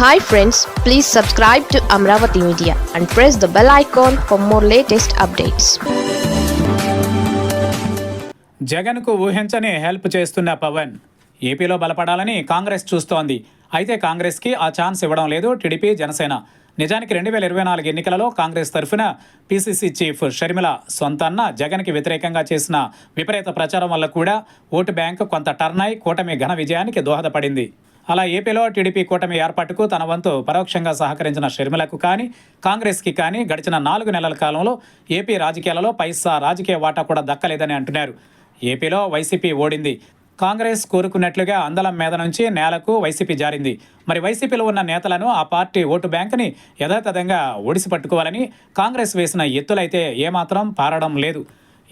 Hi friends please subscribe to Amaravati media and press the bell icon for more latest updates జగన్కు ఊహించని help చేస్తున్న పవన్. ఏపీలో బలపడాలని కాంగ్రెస్ చూస్తోంది. అయితే కాంగ్రెస్కి ఆ ఛాన్స్ ఇవ్వడం లేదు టీడీపీ జనసేన. నిజానికి రెండు వేల ఇరవై నాలుగు ఎన్నికలలో కాంగ్రెస్ తరఫున పీసీసీ చీఫ్ షర్మిల సొంతన్న జగన్కి వ్యతిరేకంగా చేసిన విపరీత ప్రచారం వల్ల కూడా ఓటు బ్యాంకు కొంత టర్న్ అయి కూటమి ఘన విజయానికి దోహదపడింది. అలా ఏపీలో టీడీపీ కూటమి ఏర్పాటుకు తన వంతు పరోక్షంగా సహకరించిన షర్మిలకు కానీ కాంగ్రెస్కి కానీ గడిచిన నాలుగు నెలల కాలంలో ఏపీ రాజకీయాలలో పైసా రాజకీయ వాటా కూడా దక్కలేదని అంటున్నారు. ఏపీలో వైసీపీ ఓడింది. కాంగ్రెస్ కోరుకున్నట్లుగా అందలం మీద నుంచి నేలకు వైసీపీ జారింది. మరి వైసీపీలో ఉన్న నేతలను ఆ పార్టీ ఓటు బ్యాంకుని యథాతథంగా ఒడిసి పట్టుకోవాలని కాంగ్రెస్ వేసిన ఎత్తులైతే ఏమాత్రం పారడం లేదు.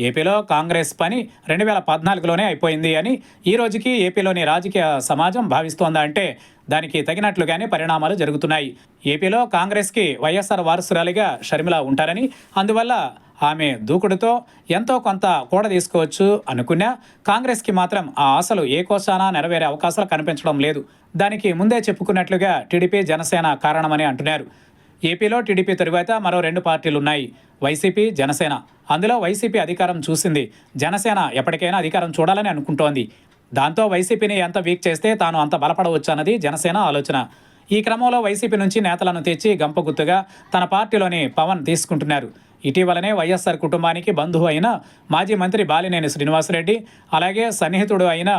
ఏపీలో కాంగ్రెస్ పని రెండు వేల పద్నాలుగులోనే అయిపోయింది అని ఈ రోజుకి ఏపీలోని రాజకీయ సమాజం భావిస్తోందా అంటే దానికి తగినట్లుగానే పరిణామాలు జరుగుతున్నాయి. ఏపీలో కాంగ్రెస్కి వైఎస్ఆర్ వారసురాలిగా షర్మిల ఉంటారని అందువల్ల ఆమె దూకుడుతో ఎంతో కొంత కూడ తీసుకోవచ్చు అనుకున్నా కాంగ్రెస్కి మాత్రం ఆ ఆశలు ఏ కోశానా నెరవేరే అవకాశాలు కనిపించడం లేదు. దానికి ముందే చెప్పుకున్నట్లుగా టీడీపీ జనసేన కారణమని అంటున్నారు. ఏపీలో టీడీపీ తరువాత మరో రెండు పార్టీలు ఉన్నాయి వైసీపీ జనసేన. అందులో వైసీపీ అధికారం చూసింది. జనసేన ఎప్పటికైనా అధికారం చూడాలని అనుకుంటోంది. దాంతో వైసీపీని ఎంత వీక్ చేస్తే తాను అంత బలపడవచ్చు అన్నది జనసేన ఆలోచన. ఈ క్రమంలో వైసీపీ నుంచి నేతలను తెచ్చి గంపగుత్తుగా తన పార్టీలోని పవన్ తీసుకుంటున్నారు. ఇటీవలనే వైఎస్ఆర్ కుటుంబానికి బంధువు అయిన మాజీ మంత్రి బాలినేని శ్రీనివాసరెడ్డి అలాగే సన్నిహితుడు అయిన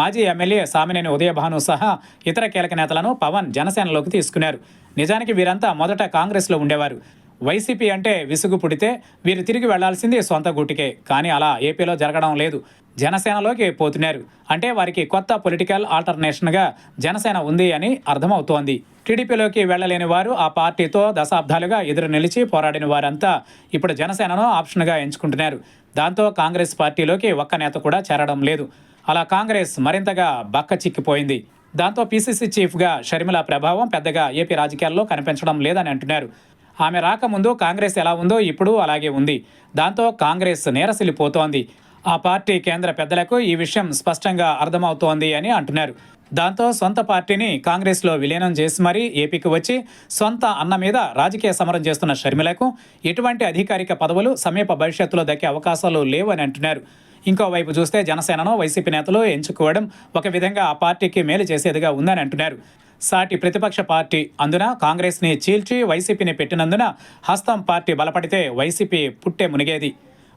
మాజీ ఎమ్మెల్యే సామినేని ఉదయభాను సహా ఇతర కీలక నేతలను పవన్ జనసేనలోకి తీసుకున్నారు. నిజానికి వీరంతా మొదట కాంగ్రెస్లో ఉండేవారు. వైసీపీ అంటే విసుగు పుడితే వీరు తిరిగి వెళ్ళాల్సింది సొంత గూటికే కానీ అలా ఏపీలో జరగడం లేదు. జనసేనలోకి పోతున్నారు. అంటే వారికి కొత్త పొలిటికల్ ఆల్టర్నేషన్గా జనసేన ఉంది అని అర్థమవుతోంది. టీడీపీలోకి వెళ్ళలేని వారు ఆ పార్టీతో దశాబ్దాలుగా ఎదురు నిలిచి పోరాడిన వారంతా ఇప్పుడు జనసేనను ఆప్షన్గా ఎంచుకుంటున్నారు. దాంతో కాంగ్రెస్ పార్టీలోకి ఒక్క నేత కూడా చేరడం లేదు. అలా కాంగ్రెస్ మరింతగా బక్క చిక్కిపోయింది. దాంతో పీసీసీ చీఫ్గా షర్మిల ప్రభావం పెద్దగా ఏపీ రాజకీయాల్లో కనిపించడం లేదని అంటున్నారు. ఆమె రాకముందు కాంగ్రెస్ ఎలా ఉందో ఇప్పుడు అలాగే ఉంది. దాంతో కాంగ్రెస్ నీరసిల్లిపోతోంది. ఆ పార్టీ కేంద్ర పెద్దలకు ఈ విషయం స్పష్టంగా అర్థమవుతోంది అని అంటున్నారు. దాంతో సొంత పార్టీని కాంగ్రెస్లో విలీనం చేసి మరీ ఏపీకి వచ్చి సొంత అన్న మీద రాజకీయ సమరం చేస్తున్న షర్మిలకు ఎటువంటి అధికారిక పదవులు సమీప భవిష్యత్తులో దక్కే అవకాశాలు లేవు అని అంటున్నారు. ఇంకోవైపు చూస్తే జనసేనను వైసీపీ నేతలు ఎంచుకోవడం ఒక విధంగా ఆ పార్టీకి మేలు చేసేదిగా ఉందని అంటున్నారు. సాటి ప్రతిపక్ష పార్టీ అందున కాంగ్రెస్ని చీల్చి వైసీపీని పెట్టినందున హస్తం పార్టీ బలపడితే వైసీపీ పుట్టే మునిగేది.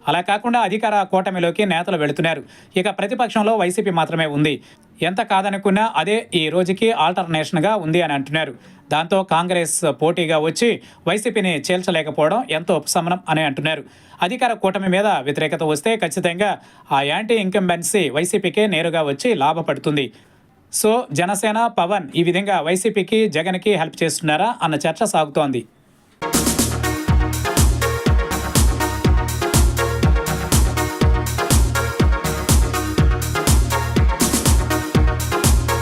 అలా కాకుండా అధికార కూటమిలోకి నేతలు వెళుతున్నారు. ఇక ప్రతిపక్షంలో వైసీపీ మాత్రమే ఉంది. ఎంత కాదనుకున్నా అదే ఈ రోజుకి ఆల్టర్నేషన్గా ఉంది అని అంటున్నారు. దాంతో కాంగ్రెస్ పోటీగా వచ్చి వైసీపీని చేల్చలేకపోవడం ఎంతో ఉపశమనం అని అంటున్నారు. అధికార కూటమి మీద వ్యతిరేకత వస్తే ఖచ్చితంగా ఆ యాంటీ ఇంకంబెన్సీ వైసీపీకే నేరుగా వచ్చి లాభపడుతుంది. సో జనసేన పవన్ ఈ విధంగా వైసీపీకి జగన్కి హెల్ప్ చేస్తున్నారా అన్న చర్చ సాగుతోంది.